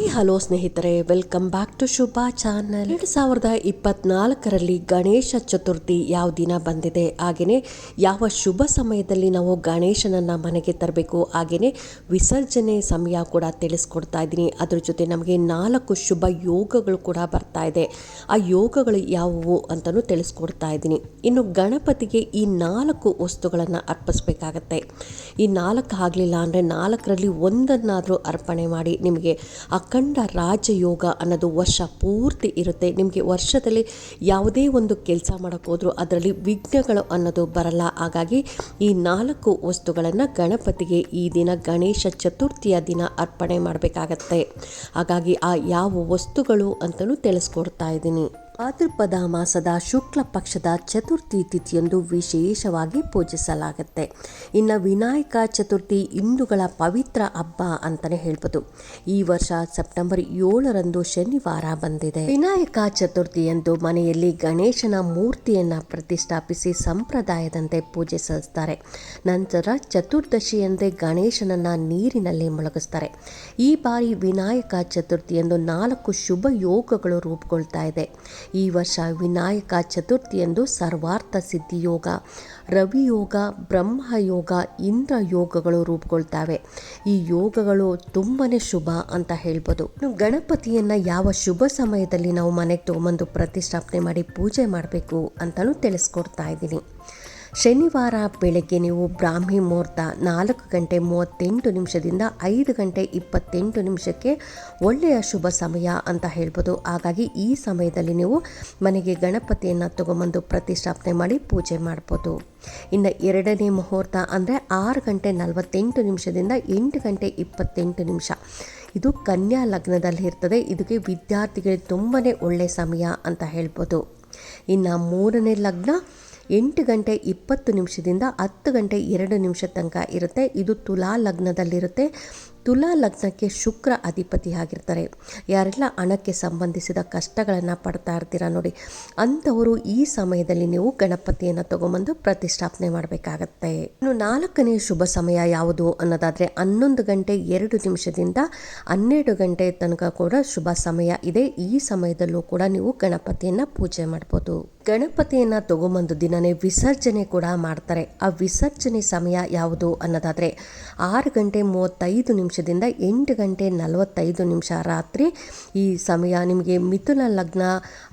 Hi, hello ಸ್ನೇಹಿತರೆ, welcome back to Shubha channel. ಎರಡು ಸಾವಿರದ ಇಪ್ಪತ್ನಾಲ್ಕರಲ್ಲಿ ಗಣೇಶ ಚತುರ್ಥಿ ಯಾವ ದಿನ ಬಂದಿದೆ? ಹಾಗೆಯೇ ಯಾವ ಶುಭ ಸಮಯದಲ್ಲಿ ನಾವು ಗಣೇಶನನ್ನ ಮನೆಗೆ ತರಬೇಕು? ಹಾಗೆಯೇ ವಿಸರ್ಜನೆ ಸಮಯ ಕೂಡ ತಿಳಿಸ್ಕೊಡ್ತಾ ಇದ್ದೀನಿ. ಅದ್ರ ಜೊತೆ ನಮಗೆ ನಾಲ್ಕು ಶುಭ ಯೋಗಗಳು ಕೂಡ ಬರ್ತಾ ಇದೆ. ಆ ಯೋಗಗಳು ಯಾವುವು ಅಂತಲೂ ತಿಳಿಸ್ಕೊಡ್ತಾ ಇದ್ದೀನಿ. ಇನ್ನು ಗಣಪತಿಗೆ ಈ ನಾಲ್ಕು ವಸ್ತುಗಳನ್ನು ಅರ್ಪಿಸ್ಬೇಕಾಗತ್ತೆ. ಈ ನಾಲ್ಕು ಆಗಲಿಲ್ಲ ಅಂದರೆ ನಾಲ್ಕರಲ್ಲಿ ಒಂದನ್ನಾದರೂ ಅರ್ಪಣೆ ಮಾಡಿ ನಿಮಗೆ ಅಖಂಡ ರಾಜಯೋಗ ಅನ್ನೋದು ವರ್ಷ ಪೂರ್ತಿ ಇರುತ್ತೆ. ನಿಮಗೆ ವರ್ಷದಲ್ಲಿ ಯಾವುದೇ ಒಂದು ಕೆಲಸ ಮಾಡೋಕ್ಕೋದ್ರೂ ಅದರಲ್ಲಿ ವಿಘ್ನಗಳು ಅನ್ನೋದು ಬರಲ್ಲ. ಹಾಗಾಗಿ ಈ ನಾಲ್ಕು ವಸ್ತುಗಳನ್ನು ಗಣಪತಿಗೆ ಈ ದಿನ ಗಣೇಶ ಚತುರ್ಥಿಯ ದಿನ ಅರ್ಪಣೆ ಮಾಡಬೇಕಾಗತ್ತೆ. ಹಾಗಾಗಿ ಆ ಯಾವ ವಸ್ತುಗಳು ಅಂತಲೂ ತಿಳಿಸ್ಕೊಡ್ತಾ ಇದ್ದೀನಿ. ಭಾದ್ರಪದ ಮಾಸದ ಶುಕ್ಲ ಪಕ್ಷದ ಚತುರ್ಥಿ ತಿಥಿಯಂದು ವಿಶೇಷವಾಗಿ ಪೂಜಿಸಲಾಗುತ್ತೆ. ಇನ್ನು ವಿನಾಯಕ ಚತುರ್ಥಿ ಹಿಂದೂಗಳ ಪವಿತ್ರ ಹಬ್ಬ ಅಂತಲೇ ಹೇಳ್ಬೋದು. ಈ ವರ್ಷ ಸೆಪ್ಟೆಂಬರ್ ಏಳರಂದು ಶನಿವಾರ ಬಂದಿದೆ. ವಿನಾಯಕ ಚತುರ್ಥಿಯಂದು ಮನೆಯಲ್ಲಿ ಗಣೇಶನ ಮೂರ್ತಿಯನ್ನು ಪ್ರತಿಷ್ಠಾಪಿಸಿ ಸಂಪ್ರದಾಯದಂತೆ ಪೂಜೆ ಸಲ್ಲಿಸ್ತಾರೆ. ನಂತರ ಚತುರ್ದಶಿಯಂದೇ ಗಣೇಶನನ್ನು ನೀರಿನಲ್ಲಿ ಮುಳುಗಿಸ್ತಾರೆ. ಈ ಬಾರಿ ವಿನಾಯಕ ಚತುರ್ಥಿಯಂದು ನಾಲ್ಕು ಶುಭ ಯೋಗಗಳು ರೂಪುಗೊಳ್ತಾ ಇದೆ. ಈ ವರ್ಷ ವಿನಾಯಕ ಚತುರ್ಥಿಯಂದು ಸರ್ವಾರ್ಥ ಸಿದ್ಧಿಯೋಗ, ರವಿಯೋಗ, ಬ್ರಹ್ಮಯೋಗ ಇಂದ್ರ ಯೋಗಗಳು ರೂಪುಗೊಳ್ತವೆ. ಈ ಯೋಗಗಳು ತುಂಬಾ ಶುಭ ಅಂತ ಹೇಳ್ಬೋದು. ಗಣಪತಿಯನ್ನು ಯಾವ ಶುಭ ಸಮಯದಲ್ಲಿ ನಾವು ಮನೆಗೆ ತೊಗೊಂಬಂದು ಪ್ರತಿಷ್ಠಾಪನೆ ಮಾಡಿ ಪೂಜೆ ಮಾಡಬೇಕು ಅಂತಲೂ ತಿಳಿಸ್ಕೊಡ್ತಾ ಇದ್ದೀನಿ. ಶನಿವಾರ ಬೆಳಗ್ಗೆ ನೀವು ಬ್ರಾಹ್ಮಿ ಮುಹೂರ್ತ ನಾಲ್ಕು ಗಂಟೆ ಮೂವತ್ತೆಂಟು ನಿಮಿಷದಿಂದ ಐದು ಗಂಟೆ ಇಪ್ಪತ್ತೆಂಟು ನಿಮಿಷಕ್ಕೆ ಒಳ್ಳೆಯ ಶುಭ ಸಮಯ ಅಂತ ಹೇಳ್ಬೋದು. ಹಾಗಾಗಿ ಈ ಸಮಯದಲ್ಲಿ ನೀವು ಮನೆಗೆ ಗಣಪತಿಯನ್ನು ತಗೊಂಬಂದು ಪ್ರತಿಷ್ಠಾಪನೆ ಮಾಡಿ ಪೂಜೆ ಮಾಡ್ಬೋದು. ಇನ್ನು ಎರಡನೇ ಮುಹೂರ್ತ ಅಂದರೆ ಆರು ಗಂಟೆ ನಲವತ್ತೆಂಟು ನಿಮಿಷದಿಂದ ಎಂಟು ಗಂಟೆ ಇಪ್ಪತ್ತೆಂಟು ನಿಮಿಷ. ಇದು ಕನ್ಯಾ ಲಗ್ನದಲ್ಲಿ ಇರ್ತದೆ. ಇದಕ್ಕೆ ವಿದ್ಯಾರ್ಥಿಗಳಿಗೆ ತುಂಬಾ ಒಳ್ಳೆಯ ಸಮಯ ಅಂತ ಹೇಳ್ಬೋದು. ಇನ್ನು ಮೂರನೇ ಲಗ್ನ ಎಂಟು ಗಂಟೆ ಇಪ್ಪತ್ತು ನಿಮಿಷದಿಂದ ಹತ್ತು ಗಂಟೆ ಎರಡು ನಿಮಿಷ ತನಕ ಇರುತ್ತೆ. ಇದು ತುಲಾ ಲಗ್ನದಲ್ಲಿರುತ್ತೆ. ತುಲಾ ಲಗ್ನಕ್ಕೆ ಶುಕ್ರ ಅಧಿಪತಿ ಆಗಿರ್ತಾರೆ ಯಾರೆಲ್ಲ ಹಣಕ್ಕೆ ಸಂಬಂಧಿಸಿದ ಕಷ್ಟಗಳನ್ನು ಪಡ್ತಾ ಇರ್ತೀರ ನೋಡಿ, ಅಂಥವರು ಈ ಸಮಯದಲ್ಲಿ ನೀವು ಗಣಪತಿಯನ್ನು ತಗೊಂಬಂದು ಪ್ರತಿಷ್ಠಾಪನೆ ಮಾಡಬೇಕಾಗತ್ತೆ. ಇನ್ನು ನಾಲ್ಕನೇ ಶುಭ ಸಮಯ ಯಾವುದು ಅನ್ನೋದಾದರೆ ಹನ್ನೊಂದು ಗಂಟೆ ಎರಡು ನಿಮಿಷದಿಂದ ಹನ್ನೆರಡು ಗಂಟೆ ತನಕ ಕೂಡ ಶುಭ ಸಮಯ ಇದೆ. ಈ ಸಮಯದಲ್ಲೂ ಕೂಡ ನೀವು ಗಣಪತಿಯನ್ನು ಪೂಜೆ ಮಾಡ್ಬೋದು. ಗಣಪತಿಯನ್ನು ತಗೊಂಬಂದು ದಿನನೇ ವಿಸರ್ಜನೆ ಕೂಡ ಮಾಡ್ತಾರೆ. ಆ ವಿಸರ್ಜನೆ ಸಮಯ ಯಾವುದು ಅನ್ನೋದಾದರೆ ಆರು ಗಂಟೆ ಮೂವತ್ತೈದು ನಿಮಿಷದಿಂದ ಎಂಟು ಗಂಟೆ ನಲವತ್ತೈದು ನಿಮಿಷ ರಾತ್ರಿ ಈ ಸಮಯ ನಿಮಗೆ ಮಿಥುನ ಲಗ್ನ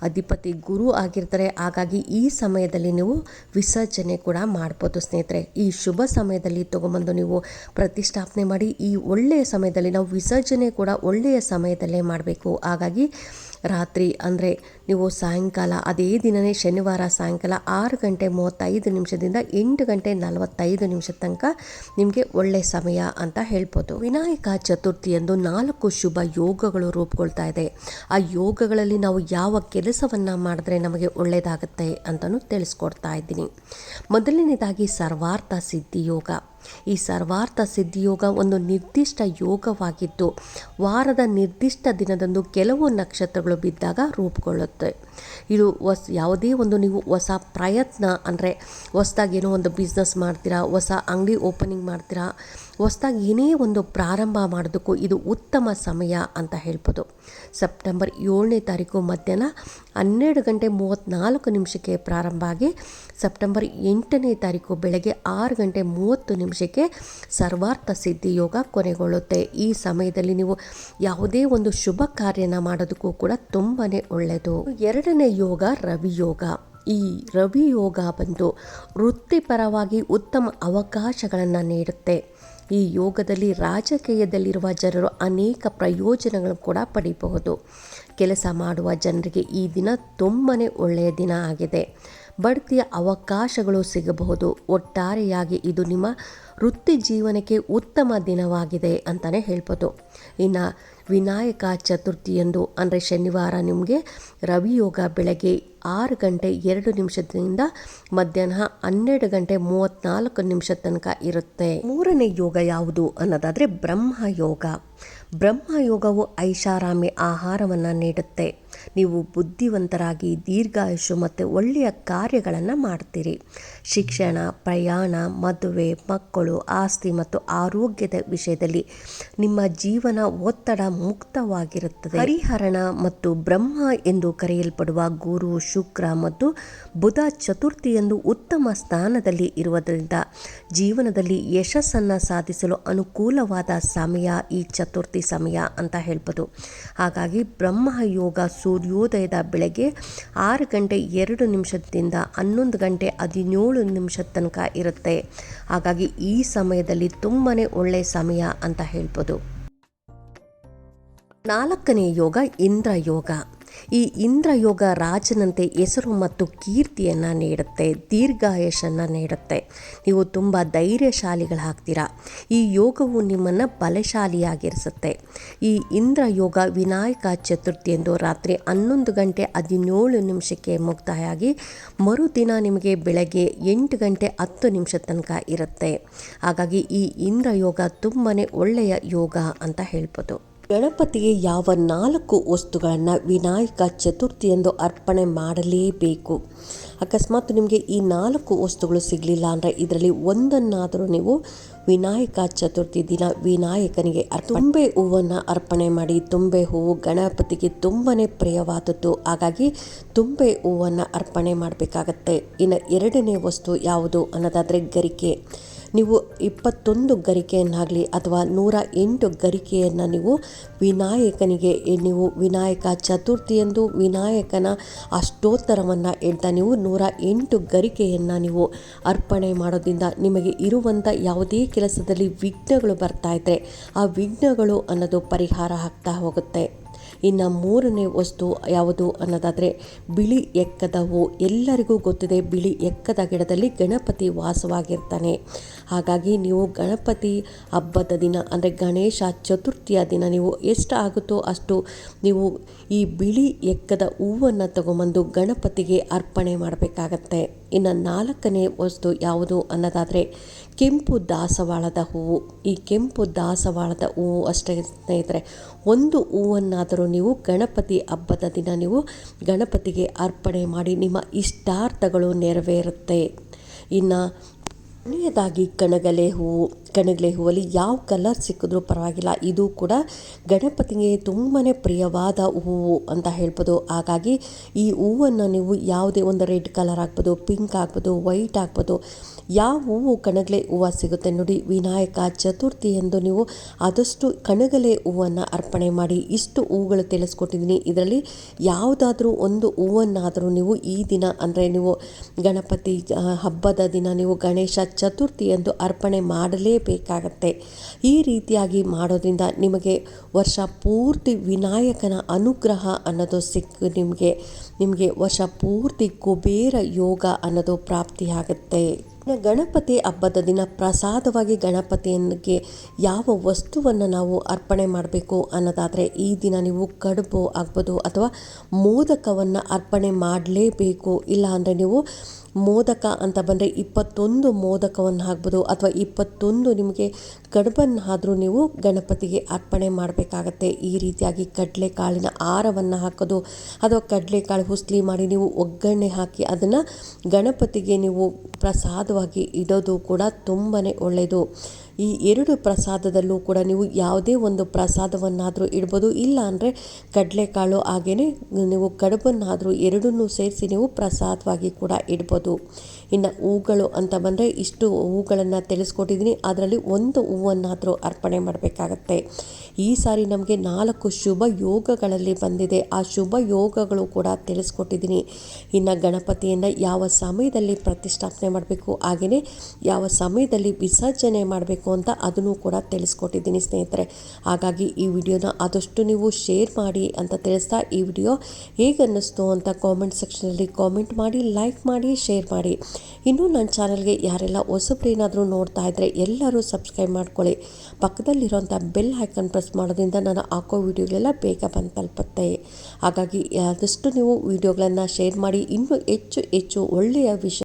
ಅಧಿಪತಿ ಗುರು ಆಗಿರ್ತಾರೆ. ಹಾಗಾಗಿ ಈ ಸಮಯದಲ್ಲಿ ನೀವು ವಿಸರ್ಜನೆ ಕೂಡ ಮಾಡ್ಬೋದು ಸ್ನೇಹಿತರೆ. ಈ ಶುಭ ಸಮಯದಲ್ಲಿ ತಗೊಂಬಂದು ನೀವು ಪ್ರತಿಷ್ಠಾಪನೆ ಮಾಡಿ ಈ ಒಳ್ಳೆಯ ಸಮಯದಲ್ಲಿ ನಾವು ವಿಸರ್ಜನೆ ಕೂಡ ಒಳ್ಳೆಯ ಸಮಯದಲ್ಲೇ ಮಾಡಬೇಕು. ಹಾಗಾಗಿ ರಾತ್ರಿ ಅಂದರೆ ನೀವು ಸಾಯಂಕಾಲ, ಅದೇ ದಿನವೇ ಶನಿವಾರ ಸಾಯಂಕಾಲ ಆರು ಗಂಟೆ ಮೂವತ್ತೈದು ನಿಮಿಷದಿಂದ ಎಂಟು ಗಂಟೆ ನಲವತ್ತೈದು ನಿಮಿಷ ತನಕ ನಿಮಗೆ ಒಳ್ಳೆಯ ಸಮಯ ಅಂತ ಹೇಳ್ಬೋದು. ವಿನಾಯಕ ಚತುರ್ಥಿಯಂದು ನಾಲ್ಕು ಶುಭ ಯೋಗಗಳು ರೂಪುಗೊಳ್ತಾ ಇದೆ. ಆ ಯೋಗಗಳಲ್ಲಿ ನಾವು ಯಾವ ಕೆಲಸವನ್ನು ಮಾಡಿದ್ರೆ ನಮಗೆ ಒಳ್ಳೆಯದಾಗುತ್ತೆ ಅಂತಲೂ ತಿಳಿಸ್ಕೊಡ್ತಾ ಇದ್ದೀನಿ. ಮೊದಲನೇದಾಗಿ ಸರ್ವಾರ್ಥ ಸಿದ್ಧಿ ಯೋಗ. ಈ ಸರ್ವಾರ್ಥ ಸಿದ್ಧಿಯೋಗ ಒಂದು ನಿರ್ದಿಷ್ಟ ಯೋಗವಾಗಿದ್ದು, ವಾರದ ನಿರ್ದಿಷ್ಟ ದಿನದಂದು ಕೆಲವು ನಕ್ಷತ್ರಗಳು ಬಿದ್ದಾಗ ರೂಪುಗೊಳ್ಳುತ್ತೆ. ಇದು ಹೊಸ, ಯಾವುದೇ ಒಂದು ನೀವು ಹೊಸ ಪ್ರಯತ್ನ ಅಂದರೆ ಹೊಸ್ದಾಗಿ ಏನೋ ಒಂದು ಬಿಸ್ನೆಸ್ ಮಾಡ್ತೀರಾ, ಹೊಸ ಅಂಗಡಿ ಓಪನಿಂಗ್ ಮಾಡ್ತೀರಾ ಹೊಸ್ದಾಗಿ ಏನೇ ಒಂದು ಪ್ರಾರಂಭ ಮಾಡೋದಕ್ಕೂ ಇದು ಉತ್ತಮ ಸಮಯ ಅಂತ ಹೇಳ್ಬೋದು. ಸೆಪ್ಟೆಂಬರ್ ಏಳನೇ ತಾರೀಕು ಮಧ್ಯಾಹ್ನ ಹನ್ನೆರಡು ಗಂಟೆ ಮೂವತ್ತ್ನಾಲ್ಕು ನಿಮಿಷಕ್ಕೆ ಪ್ರಾರಂಭ ಆಗಿ ಸೆಪ್ಟೆಂಬರ್ ಎಂಟನೇ ತಾರೀಕು ಬೆಳಗ್ಗೆ ಆರು ಗಂಟೆ ಮೂವತ್ತು ನಿಮಿಷಕ್ಕೆ ಸರ್ವಾರ್ಥ ಸಿದ್ಧಿ ಯೋಗ ಕೊನೆಗೊಳ್ಳುತ್ತೆ. ಈ ಸಮಯದಲ್ಲಿ ನೀವು ಯಾವುದೇ ಒಂದು ಶುಭ ಕಾರ್ಯನ ಮಾಡೋದಕ್ಕೂ ಕೂಡ ತುಂಬಾ ಒಳ್ಳೆಯದು. ಎರಡನೇ ಯೋಗ ರವಿ ಯೋಗ. ಈ ರವಿ ಯೋಗ ಬಂದು ವೃತ್ತಿಪರವಾಗಿ ಉತ್ತಮ ಅವಕಾಶಗಳನ್ನು ನೀಡುತ್ತೆ. ಈ ಯೋಗದಲ್ಲಿ ರಾಜಕೀಯದಲ್ಲಿರುವ ಜನರು ಅನೇಕ ಪ್ರಯೋಜನಗಳನ್ನು ಕೂಡ ಪಡೆಯಬಹುದು ಕೆಲಸ ಮಾಡುವ ಜನರಿಗೆ ಈ ದಿನ ತುಂಬಾ ಒಳ್ಳೆಯ ದಿನ ಆಗಿದೆ. ಬಡ್ತಿಯ ಅವಕಾಶಗಳು ಸಿಗಬಹುದು. ಒಟ್ಟಾರೆಯಾಗಿ ಇದು ನಿಮ್ಮ ವೃತ್ತಿ ಜೀವನಕ್ಕೆ ಉತ್ತಮ ದಿನವಾಗಿದೆ ಅಂತಲೇ ಹೇಳ್ಬೋದು. ಇನ್ನು ವಿನಾಯಕ ಚತುರ್ಥಿಯಂದು ಅಂದರೆ ಶನಿವಾರ ನಿಮಗೆ ರವಿಯೋಗ ಬೆಳಗ್ಗೆ ಆರು ಗಂಟೆ ಎರಡು ನಿಮಿಷದಿಂದ ಮಧ್ಯಾಹ್ನ ಹನ್ನೆರಡು ಗಂಟೆ ಮೂವತ್ತ್ನಾಲ್ಕು ನಿಮಿಷ ತನಕ ಇರುತ್ತೆ. ಮೂರನೇ ಯೋಗ ಯಾವುದು ಅನ್ನೋದಾದರೆ ಬ್ರಹ್ಮ ಯೋಗ. ಬ್ರಹ್ಮ ಯೋಗವು ಐಷಾರಾಮಿ ಆಹಾರವನ್ನು ನೀಡುತ್ತೆ. ನೀವು ಬುದ್ಧಿವಂತರಾಗಿ ದೀರ್ಘಾಯುಷು ಮತ್ತು ಒಳ್ಳೆಯ ಕಾರ್ಯಗಳನ್ನು ಮಾಡ್ತೀರಿ. ಶಿಕ್ಷಣ, ಪ್ರಯಾಣ, ಮದುವೆ, ಮಕ್ಕಳು, ಆಸ್ತಿ ಮತ್ತು ಆರೋಗ್ಯದ ವಿಷಯದಲ್ಲಿ ನಿಮ್ಮ ಜೀವನ ಒತ್ತಡ ಮುಕ್ತವಾಗಿರುತ್ತದೆ. ಹರಿಹರಣ ಮತ್ತು ಬ್ರಹ್ಮ ಎಂದು ಕರೆಯಲ್ಪಡುವ ಗುರು, ಶುಕ್ರ ಮತ್ತು ಬುಧ ಚತುರ್ಥಿಯಂದು ಉತ್ತಮ ಸ್ಥಾನದಲ್ಲಿ ಇರುವುದರಿಂದ ಜೀವನದಲ್ಲಿ ಯಶಸ್ಸನ್ನು ಸಾಧಿಸಲು ಅನುಕೂಲವಾದ ಸಮಯ ಈ ಚತುರ್ಥಿ ಸಮಯ ಅಂತ ಹೇಳ್ಬೋದು. ಹಾಗಾಗಿ ಬ್ರಹ್ಮ ಯೋಗ ಸೂರ್ಯೋದಯದ ಬೆಳಗ್ಗೆ ಆರು ಗಂಟೆ ಎರಡು ನಿಮಿಷದಿಂದ ಹನ್ನೊಂದು ಗಂಟೆ ಹದಿನೇಳು ನಿಮಿಷದ ತನಕ ಇರುತ್ತೆ. ಹಾಗಾಗಿ ಈ ಸಮಯದಲ್ಲಿ ತುಂಬಾ ಒಳ್ಳೆಯ ಸಮಯ ಅಂತ ಹೇಳ್ಬೋದು. ನಾಲ್ಕನೇ ಯೋಗ ಇಂದ್ರ ಯೋಗ ಈ ಇಂದ್ರ ಯೋಗ ರಾಜನಂತೆ ಹೆಸರು ಮತ್ತು ಕೀರ್ತಿಯನ್ನು ನೀಡುತ್ತೆ ದೀರ್ಘಾಯಶನ್ನು ನೀಡುತ್ತೆ. ನೀವು ತುಂಬ ಧೈರ್ಯಶಾಲಿಗಳಾಗ್ತೀರಾ ಈ ಯೋಗವು ನಿಮ್ಮನ್ನು ಬಲಶಾಲಿಯಾಗಿರಿಸುತ್ತೆ. ಈ ಇಂದ್ರ ಯೋಗ ವಿನಾಯಕ ಚತುರ್ಥಿ ಎಂದು ರಾತ್ರಿ ಹನ್ನೊಂದು ಗಂಟೆ ಹದಿನೇಳು ನಿಮಿಷಕ್ಕೆ ಮುಕ್ತಾಯ ಆಗಿ ಮರುದಿನ ನಿಮಗೆ ಬೆಳಗ್ಗೆ ಎಂಟು ಗಂಟೆ ಹತ್ತು ನಿಮಿಷ ತನಕ ಇರುತ್ತೆ. ಹಾಗಾಗಿ ಈ ಇಂದ್ರ ಯೋಗ ತುಂಬಾ ಒಳ್ಳೆಯ ಯೋಗ ಅಂತ ಹೇಳ್ಬೋದು. ಗಣಪತಿಗೆ ಯಾವ ನಾಲ್ಕು ವಸ್ತುಗಳನ್ನು ವಿನಾಯಕ ಚತುರ್ಥಿಯಂದು ಅರ್ಪಣೆ ಮಾಡಲೇಬೇಕು? ಅಕಸ್ಮಾತ್ ನಿಮಗೆ ಈ ನಾಲ್ಕು ವಸ್ತುಗಳು ಸಿಗಲಿಲ್ಲ ಅಂದರೆ ಇದರಲ್ಲಿ ಒಂದನ್ನಾದರೂ ನೀವು ವಿನಾಯಕ ಚತುರ್ಥಿ ದಿನ ವಿನಾಯಕನಿಗೆ ತುಂಬೆ ಹೂವನ್ನು ಅರ್ಪಣೆ ಮಾಡಿ, ತುಂಬೆ ಹೂವು ಗಣಪತಿಗೆ ತುಂಬಾ ಪ್ರಿಯವಾದದ್ದು. ಹಾಗಾಗಿ ತುಂಬೆ ಹೂವನ್ನು ಅರ್ಪಣೆ ಮಾಡಬೇಕಾಗತ್ತೆ. ಇನ್ನು ಎರಡನೇ ವಸ್ತು ಯಾವುದು ಅನ್ನೋದಾದರೆ ಗರಿಕೆ. ನೀವು ಇಪ್ಪತ್ತೊಂದು ಗರಿಕೆಯನ್ನಾಗಲಿ ಅಥವಾ ನೂರ ಎಂಟು ಗರಿಕೆಯನ್ನು ನೀವು ವಿನಾಯಕನಿಗೆ ನೀವು ವಿನಾಯಕ ಚತುರ್ಥಿಯಂದು ವಿನಾಯಕನ ಅಷ್ಟೋತ್ತರವನ್ನು ಹೇಳ್ತಾ ನೀವು ನೂರ ಎಂಟು ಗರಿಕೆಯನ್ನು ನೀವು ಅರ್ಪಣೆ ಮಾಡೋದ್ರಿಂದ ನಿಮಗೆ ಇರುವಂಥ ಯಾವುದೇ ಕೆಲಸದಲ್ಲಿ ವಿಘ್ನಗಳು ಬರ್ತಾ ಇದ್ದರೆ ಆ ವಿಘ್ನಗಳು ಅನ್ನೋದು ಪರಿಹಾರ ಆಗ್ತಾ ಹೋಗುತ್ತೆ. ಇನ್ನು ಮೂರನೇ ವಸ್ತು ಯಾವುದು ಅನ್ನೋದಾದರೆ ಬಿಳಿ ಎಕ್ಕದ ಹೂ ಎಲ್ಲರಿಗೂ ಗೊತ್ತಿದೆ ಬಿಳಿ ಎಕ್ಕದ ಗಿಡದಲ್ಲಿ ಗಣಪತಿ ವಾಸವಾಗಿರ್ತಾನೆ. ಹಾಗಾಗಿ ನೀವು ಗಣಪತಿ ಹಬ್ಬದ ದಿನ, ಅಂದರೆ ಗಣೇಶ ಚತುರ್ಥಿಯ ದಿನ ನೀವು ಎಷ್ಟು ಆಗುತ್ತೋ ಅಷ್ಟು ನೀವು ಈ ಬಿಳಿ ಎಕ್ಕದ ಹೂವನ್ನು ತಗೊಂಬಂದು ಗಣಪತಿಗೆ ಅರ್ಪಣೆ ಮಾಡಬೇಕಾಗತ್ತೆ. ಇನ್ನು ನಾಲ್ಕನೇ ವಸ್ತು ಯಾವುದು ಅನ್ನೋದಾದರೆ ಕೆಂಪು ದಾಸವಾಳದ ಹೂವು. ಈ ಕೆಂಪು ದಾಸವಾಳದ ಹೂವು ಅಷ್ಟೇ ಸ್ನೇಹಿತರೆ, ಒಂದು ಹೂವನ್ನಾದರೂ ನೀವು ಗಣಪತಿ ಹಬ್ಬದ ದಿನ ನೀವು ಗಣಪತಿಗೆ ಅರ್ಪಣೆ ಮಾಡಿ ನಿಮ್ಮ ಇಷ್ಟಾರ್ಥಗಳು ನೆರವೇರುತ್ತೆ. ಇನ್ನು ಕೊನೆಯದಾಗಿ ಕಣಗಲೆ ಹೂವು. ಕಣಗಲೆ ಹೂವಲ್ಲಿ ಯಾವ ಕಲರ್ ಸಿಕ್ಕಿದ್ರೂ ಪರವಾಗಿಲ್ಲ. ಇದು ಕೂಡ ಗಣಪತಿಗೆ ತುಂಬಾ ಪ್ರಿಯವಾದ ಹೂವು ಅಂತ ಹೇಳ್ಬೋದು. ಹಾಗಾಗಿ ಈ ಹೂವನ್ನು ನೀವು ಯಾವುದೇ ಒಂದು ರೆಡ್ ಕಲರ್ ಆಗ್ಬೋದು ಪಿಂಕ್ ಆಗ್ಬೋದು ವೈಟ್ ಆಗ್ಬೋದು ಯಾವ ಹೂವು ಕಣಗಲೆ ಹೂವು ಸಿಗುತ್ತೆ ನೋಡಿ, ವಿನಾಯಕ ಚತುರ್ಥಿ ಎಂದು ನೀವು ಆದಷ್ಟು ಕಣಗಲೆ ಹೂವನ್ನು ಅರ್ಪಣೆ ಮಾಡಿ, ಇಷ್ಟು ಹೂಗಳು ತಿಳಿಸ್ಕೊಟ್ಟಿದ್ದೀನಿ. ಇದರಲ್ಲಿ ಯಾವುದಾದ್ರೂ ಒಂದು ಹೂವನ್ನಾದರೂ ನೀವು ಈ ದಿನ ಅಂದರೆ ನೀವು ಗಣಪತಿ ಹಬ್ಬದ ದಿನ ನೀವು ಗಣೇಶ ಚತುರ್ಥಿ ಎಂದು ಅರ್ಪಣೆ ಮಾಡಲೇಬೇಕಾಗತ್ತೆ ಈ ರೀತಿಯಾಗಿ ಮಾಡೋದ್ರಿಂದ ನಿಮಗೆ ವರ್ಷ ಪೂರ್ತಿ ವಿನಾಯಕನ ಅನುಗ್ರಹ ಅನ್ನೋದು ಸಿಕ್ಕ ನಿಮಗೆ. ನಿಮಗೆ ವರ್ಷ ಪೂರ್ತಿ ಕುಬೇರ ಯೋಗ ಅನ್ನೋದು ಪ್ರಾಪ್ತಿಯಾಗುತ್ತೆ. ಗಣಪತಿ ಹಬ್ಬದ ದಿನ ಪ್ರಸಾದವಾಗಿ ಗಣಪತಿಯನ್ನಿಗೆ ಯಾವ ವಸ್ತುವನ್ನು ನಾವು ಅರ್ಪಣೆ ಮಾಡಬೇಕು ಅನ್ನೋದಾದರೆ ಈ ದಿನ ನೀವು ಕಡುಬು ಆಗ್ಬೋದು ಅಥವಾ ಮೋದಕವನ್ನು ಅರ್ಪಣೆ ಮಾಡಲೇಬೇಕು. ಇಲ್ಲ ಅಂದರೆ ನೀವು ಮೋದಕ ಅಂತ ಬಂದರೆ ಇಪ್ಪತ್ತೊಂದು ಮೋದಕವನ್ನು ಹಾಕ್ಬೋದು ಅಥವಾ ಇಪ್ಪತ್ತೊಂದು ನಿಮಗೆ ಕಡುಬನ್ನು ಆದರೂ ನೀವು ಗಣಪತಿಗೆ ಅರ್ಪಣೆ ಮಾಡಬೇಕಾಗತ್ತೆ. ಈ ರೀತಿಯಾಗಿ ಕಡಲೆಕಾಳಿನ ಆರವನ್ನು ಹಾಕೋದು ಅಥವಾ ಕಡಲೆಕಾಳು ಹುಸ್ಲಿ ಮಾಡಿ ನೀವು ಒಗ್ಗರಣೆ ಹಾಕಿ ಅದನ್ನು ಗಣಪತಿಗೆ ನೀವು ಪ್ರಸಾದವಾಗಿ ಇಡೋದು ಕೂಡ ತುಂಬಾ ಒಳ್ಳೆಯದು ಈ ಎರಡು ಪ್ರಸಾದದಲ್ಲೂ ಕೂಡ ನೀವು ಯಾವುದೇ ಒಂದು ಪ್ರಸಾದವನ್ನಾದರೂ ಇಡ್ಬೋದು. ಇಲ್ಲ ಅಂದರೆ ಕಡಲೆಕಾಳು ಹಾಗೆಯೇ ನೀವು ಕಡುಬನ್ನಾದರೂ ಎರಡನ್ನೂ ಸೇರಿಸಿ ನೀವು ಪ್ರಸಾದವಾಗಿ ಕೂಡ ಇಡ್ಬೋದು. ಇನ್ನು ಹೂಗಳು ಅಂತ ಬಂದರೆ ಇಷ್ಟು ಹೂಗಳನ್ನು ತಿಳಿಸ್ಕೊಟ್ಟಿದ್ದೀನಿ. ಅದರಲ್ಲಿ ಒಂದು ಹೂವನ್ನಾದರೂ ಅರ್ಪಣೆ ಮಾಡಬೇಕಾಗತ್ತೆ. ಈ ಸಾರಿ ನಮಗೆ ನಾಲ್ಕು ಶುಭ ಯೋಗಗಳಲ್ಲಿ ಬಂದಿದೆ. ಆ ಶುಭ ಯೋಗಗಳು ಕೂಡ ತಿಳಿಸ್ಕೊಟ್ಟಿದ್ದೀನಿ. ಇನ್ನು ಗಣಪತಿಯನ್ನು ಯಾವ ಸಮಯದಲ್ಲಿ ಪ್ರತಿಷ್ಠಾಪನೆ ಮಾಡಬೇಕು ಹಾಗೆಯೇ ಯಾವ ಸಮಯದಲ್ಲಿ ವಿಸರ್ಜನೆ ಮಾಡಬೇಕು ಅಂತ ಅದನ್ನು ಕೂಡ ತಿಳಿಸ್ಕೊಟ್ಟಿದ್ದೀನಿ ಸ್ನೇಹಿತರೆ. ಹಾಗಾಗಿ ಈ ವಿಡಿಯೋನ ಆದಷ್ಟು ನೀವು ಶೇರ್ ಮಾಡಿ ಅಂತ ತಿಳಿಸ್ತಾ ಈ ವಿಡಿಯೋ ಹೇಗೆ ಅನ್ನಿಸ್ತು ಅಂತ ಕಾಮೆಂಟ್ ಸೆಕ್ಷನಲ್ಲಿ ಕಾಮೆಂಟ್ ಮಾಡಿ ಲೈಕ್ ಮಾಡಿ ಶೇರ್ ಮಾಡಿ. ಇನ್ನೂ ನನ್ನ ಚಾನಲ್ಗೆ ಯಾರೆಲ್ಲ ಹೊಸಬ್ರೇನಾದರೂ ನೋಡ್ತಾ ಇದ್ದರೆ ಎಲ್ಲರೂ ಸಬ್ಸ್ಕ್ರೈಬ್ ಮಾಡ್ಕೊಳ್ಳಿ. ಪಕ್ಕದಲ್ಲಿರೋಂಥ ಬೆಲ್ ಐಕನ್ ಪ್ರೆಸ್ ಮಾಡೋದ್ರಿಂದ ನಾನು ಹಾಕೋ ವಿಡಿಯೋಗಳೆಲ್ಲ ಬೇಗ ಬಂದು ತಲುಪುತ್ತೆ. ಹಾಗಾಗಿ ಆದಷ್ಟು ನೀವು ವೀಡಿಯೋಗಳನ್ನು ಶೇರ್ ಮಾಡಿ, ಇನ್ನೂ ಹೆಚ್ಚು ಹೆಚ್ಚು ಒಳ್ಳೆಯ ವಿಷಯ